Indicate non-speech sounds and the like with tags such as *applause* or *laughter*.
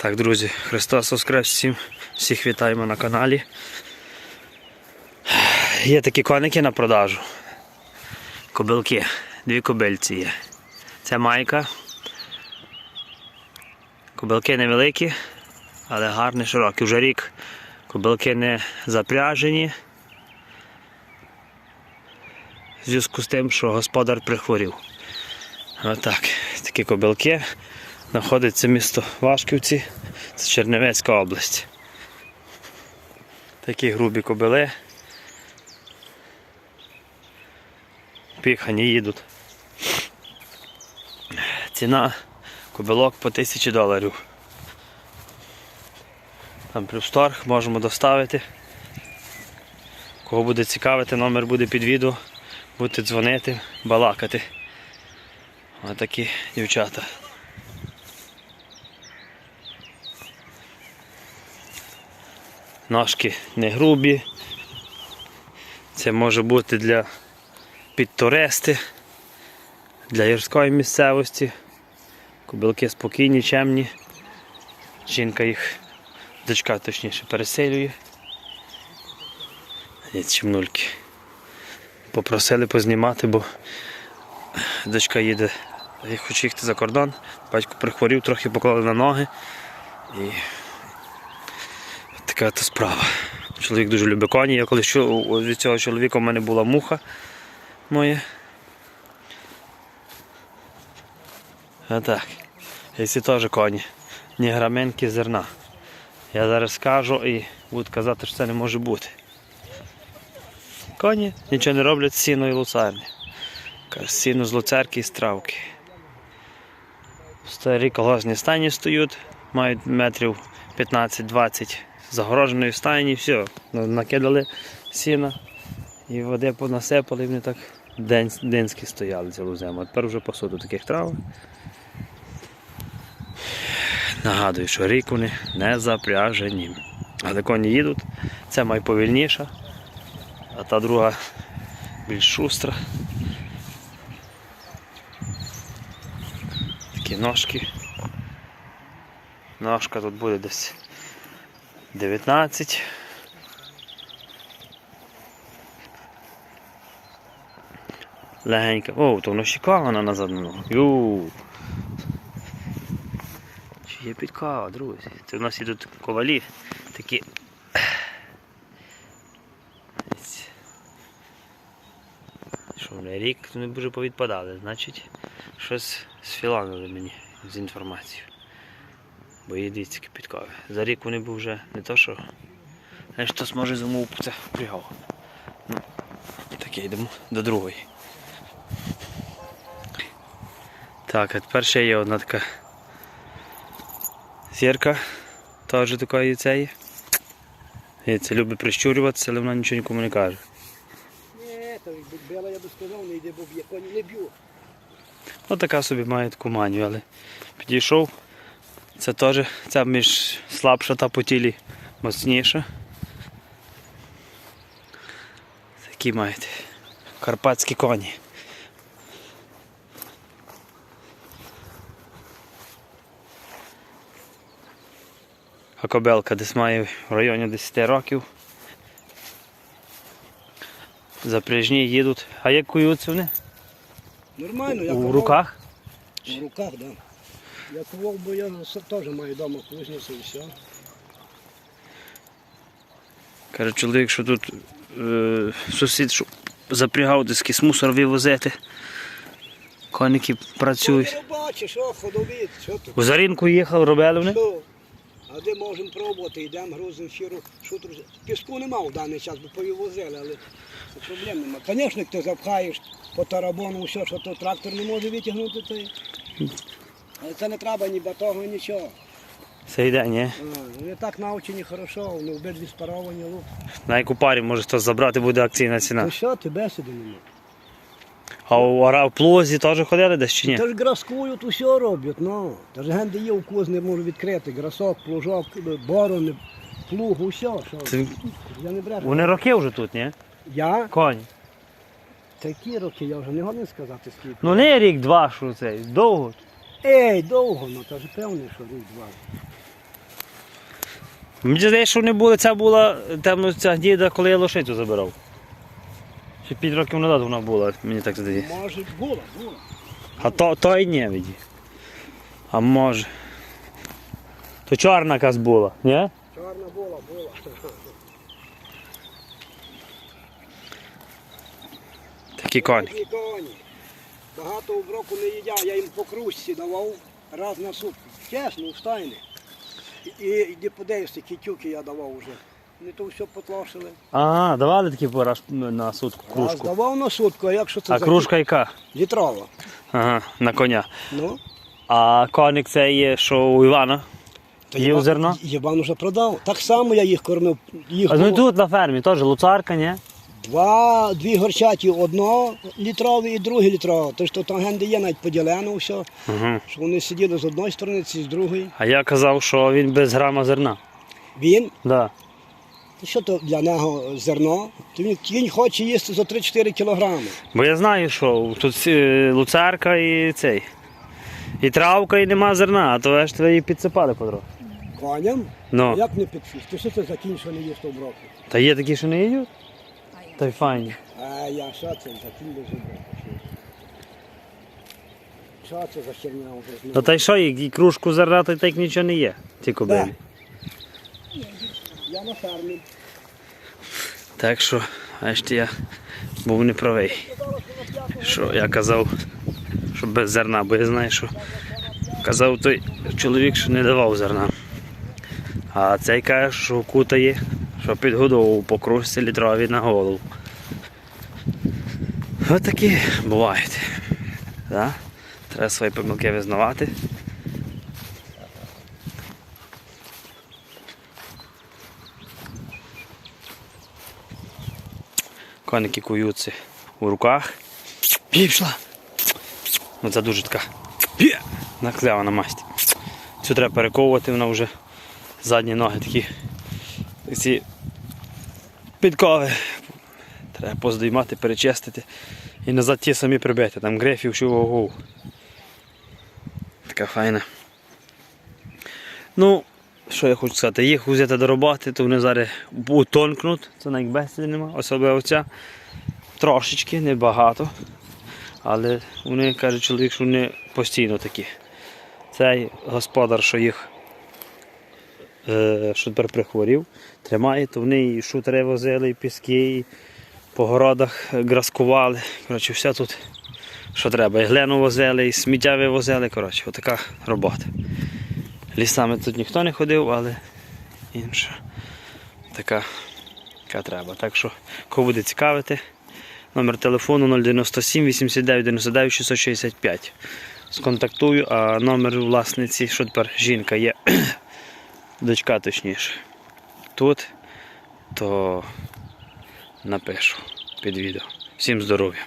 Так, друзі, Христос Воскрес всім. Всіх вітаємо на каналі. Є такі коники на продажу. Кобилки. Дві кобильці є. Це майка. Кобилки невеликі, але гарні, широкі. Вже рік кобилки не запряжені. В зв'язку з тим, що господар прихворів. Отак. Такі кобилки. Знаходиться місто Вашківці, це Чернівецька область. Такі грубі кобили. Піхані їдуть. Ціна кобилок по 1000 доларів. Там плюс торг можемо доставити. Кого буде цікавити, номер буде під відео. Будете дзвонити, балакати. Отакі дівчата. Ножки не грубі. Це може бути для підтуристи, для гірської місцевості. Кобилки спокійні, чемні. Жінка їх, дочка точніше, переселює. Є чимнульки. Попросили познімати, бо дочка їде, хоче їхати за кордон. Батько прихворів, трохи поклали на ноги. І така то справа. Чоловік дуже любить коні. Я коли що від цього чоловіка в мене була муха моя. А так. І ці теж коні. Ні граменки зерна. Я зараз скажу і буду казати, що це не може бути. Коні нічого не роблять з сіно і луцарні. Сіно з луцерки і з травки. Старі колгосні стані стоять, мають метрів 15-20 загороженої стайні, все, накидали сіна і води понасипали, вони так день, денські стояли цілу зиму. Тепер вже посуду таких трав. Нагадую, що рік вони не запряжені. Але коні їдуть, це найповільніша, а та друга більш шустра. Такі ножки. Ножка тут буде десь 19. Легенька. О, то воно щекана назад на ногу. Ю. Чи є підкава, друзі? Це в нас ідуть ковалі такі. Що рік не дуже повідпадали, значить щось сфіланили мені з інформацією. Бо є дивіться підкові. За рік вони б вже не то що. Знаєш, хтось може замовив це впрягав. Ну, таке йдемо до другої. Так, а тепер ще є одна така зірка. Теж такої цієї. Це любить прищурюватися, але вона нічого нікому не каже. Ні, то якби била, я би сказав, не йде, бо б'є коні не б'ю. Ось така собі має таку манію, але підійшов. Це теж ця між слабша та по тілі моцніша. Такі маєте. Карпатські коні. А кобелка десь має в районі 10 років. Запряжні їдуть. А як куються вони? Нормально, я У руках? У руках, так. Да. Я ковав, бо я теж маю вдома кузницю і все. Каже чоловік, що тут е, сусід що запрягав десь мусор вивозити. Коники працюють. Ти бачиш, що ходові, що тут? У Зарінку їхав, робили вони. Що? А де можемо пробувати, йдемо, грузимо фіру, шутер. Піску нема в даний час, бо повивозили, але проблем нема. Звісно, ти запхаєш по тарабону, все, що то трактор не може витягнути, але це не треба ні батогу, нічого. Це йде, ні. Вони так навчені хорошо, вони обидві спаровані лук. На яку парі може хтось забрати, буде акційна Ну ціна. що, ти бесіди нема. А у в плозі теж ходили десь чи ні? Та ж граскують, усе роблять, ну. Та ж генде є у куз не можу відкрити. Грасок, плужок, борони, плуг, усе. Що. Це- Я не брешу. Вони роки вже тут, ні? Я? Коні. Такі роки, я вже не годен сказати скільки. Ну не рік-два, що це, довго. Ей, довго, ну та ж певне, що рік два. Мені здається, що вони були, це була темно ця діда, коли я лошицю забирав. Ще 5 років назад вона була, мені так здається. Може, була, була. А то, то і не віді. А може. То чорна якась була, ні? Чорна була, була. Такі коні. Такі коні. Багато оброку не їдять, я їм по кружці давав раз на сутку. Чесно, встайне. І, і, подивишся, які тюки я давав вже. Вони то все потлошили. А, давали такі пораж на сутку Раз давав на сутку, а якщо це А за кружка яка? літрова. Ага, на коня. Ну, А коник це є, що у Івана. то Є Єва- зерно? Єван вже продав. Так само я їх кормив. Їх А ну і тут на фермі теж луцарка, ні? Два, дві горчаті, одно літрове і друге літрове. Тож то там генде є навіть поділено все, Угу. що вони сиділи з одної сторони, ці з другої. А я казав, що він без грама зерна. Він Да. То Що то для нього зерно? То він кінь хоче їсти за 3-4 кілограми. Бо я знаю, що тут е, луцарка і цей. І травка, і нема зерна, а то ж тебе її підсипали потрохи. Коням? Ну. Як не підфіш? То що це за кінь, що не їсть оброку? Та є такі, що не їдуть? Я що це за кінь без оброку? Що це за Ну та й що, і і кружку зерна, так нічого не є. Ті кобилі. Я на фермі. Так що, бачите, я був неправий. Що я казав, що без зерна, бо я знаю, що казав той чоловік, що не давав зерна. А цей каже, що кутає, що підгодовував по кружці літрові на голову. Ось такі бувають. Да? Треба свої помилки визнавати. Коники куються у руках. Пішла. Ну це дуже така. Пє! Наклявана масть. Цю треба перековувати, вона вже задні ноги такі. Ці підкови. Треба поздіймати, перечистити і назад ті самі прибити. Там грифів що ого. Така файна. Ну, що я хочу сказати, їх взяти до роботи, то вони зараз утонкнуть, це навіть бесіди нема, особливо ця. Трошечки, небагато. Але вони каже чоловік, що вони постійно такі. Цей господар, що їх е, що тепер прихворів, тримає, то вони і шутери возили, і піски, і по городах граскували. Коротше, все тут, що треба. І глину возили, і сміття вивозили. Коротше, отака робота. Лісами тут ніхто не ходив, але інша така, яка треба. Так що, кого буде цікавити, номер телефону 097 89 99 665. Сконтактую, а номер власниці, що тепер жінка є, *coughs* дочка точніше. Тут, то напишу під відео. Всім здоров'я!